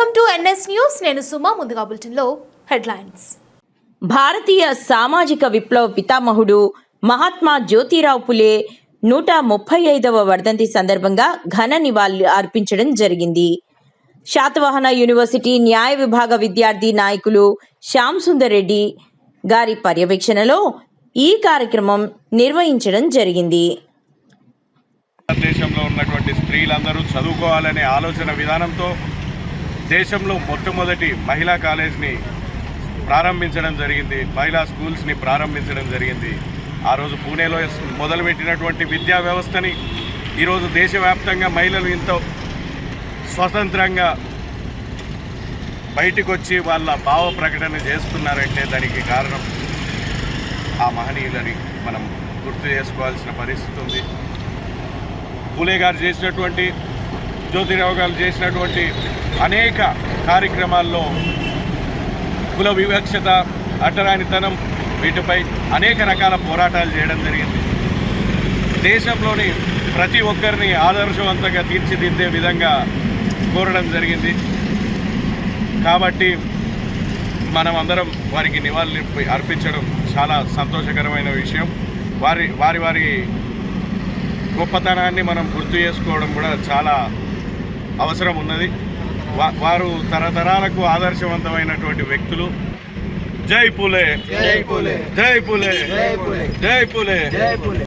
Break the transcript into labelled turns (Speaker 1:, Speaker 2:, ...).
Speaker 1: NS news. నేను సుమా ముందుగా బులెటిన్లో హెడ్లైన్స్.
Speaker 2: భారతీయ సామాజిక విప్లవ పితామహుడు మహాత్మా జ్యోతిరావు పులే నూట ముప్పై ఐదవ వర్ధంతి సందర్భంగా ఘన నివాళులు అర్పించడం జరిగింది. శాతవాహన యూనివర్సిటీ న్యాయ విభాగ విద్యార్థి నాయకులు శ్యామ్ సుందర్ రెడ్డి గారి పర్యవేక్షణలో ఈ కార్యక్రమం నిర్వహించడం జరిగింది.
Speaker 3: భారతదేశంలో ఉన్నటువంటి స్త్రీలందరూ చదువుకోవాలనే ఆలోచన విధానంతో దేశంలో మొట్టమొదటి మహిళా కాలేజ్ని ప్రారంభించడం జరిగింది. మహిళా స్కూల్స్ని ప్రారంభించడం జరిగింది. ఆ రోజు పూణేలో మొదలుపెట్టినటువంటి విద్యా వ్యవస్థని ఈరోజు దేశవ్యాప్తంగా మహిళలు ఇంత స్వతంత్రంగా బయటకు వచ్చి వాళ్ళ భావ ప్రకటన చేస్తున్నారంటే దానికి కారణం ఆ మహనీయులని మనం గుర్తు చేసుకోవాల్సిన పరిస్థితి ఉంది పూలే గారు చేసినటువంటి జ్యోతిరావు గారు చేసినటువంటి అనేక కార్యక్రమాల్లో కుల వివక్షత అడ్డరానితనం వీటిపై అనేక రకాల పోరాటాలు చేయడం జరిగింది. దేశంలోని ప్రతి ఒక్కరిని ఆదర్శవంతంగా తీర్చిదిద్దే విధంగా కోరడం జరిగింది. కాబట్టి మనం అందరం వారికి నివాళులు అర్పించడం చాలా సంతోషకరమైన విషయం. వారి వారి వారి గొప్పతనాన్ని మనం గుర్తు చేసుకోవడం కూడా చాలా అవసరం ఉన్నది. వారు తరతరాలకు ఆదర్శవంతమైనటువంటి వ్యక్తులు. జై పూలే.
Speaker 4: జై పూలే.
Speaker 3: జై పూలే.
Speaker 4: జై పూలే.
Speaker 3: జై పూలే.
Speaker 4: జై పూలే.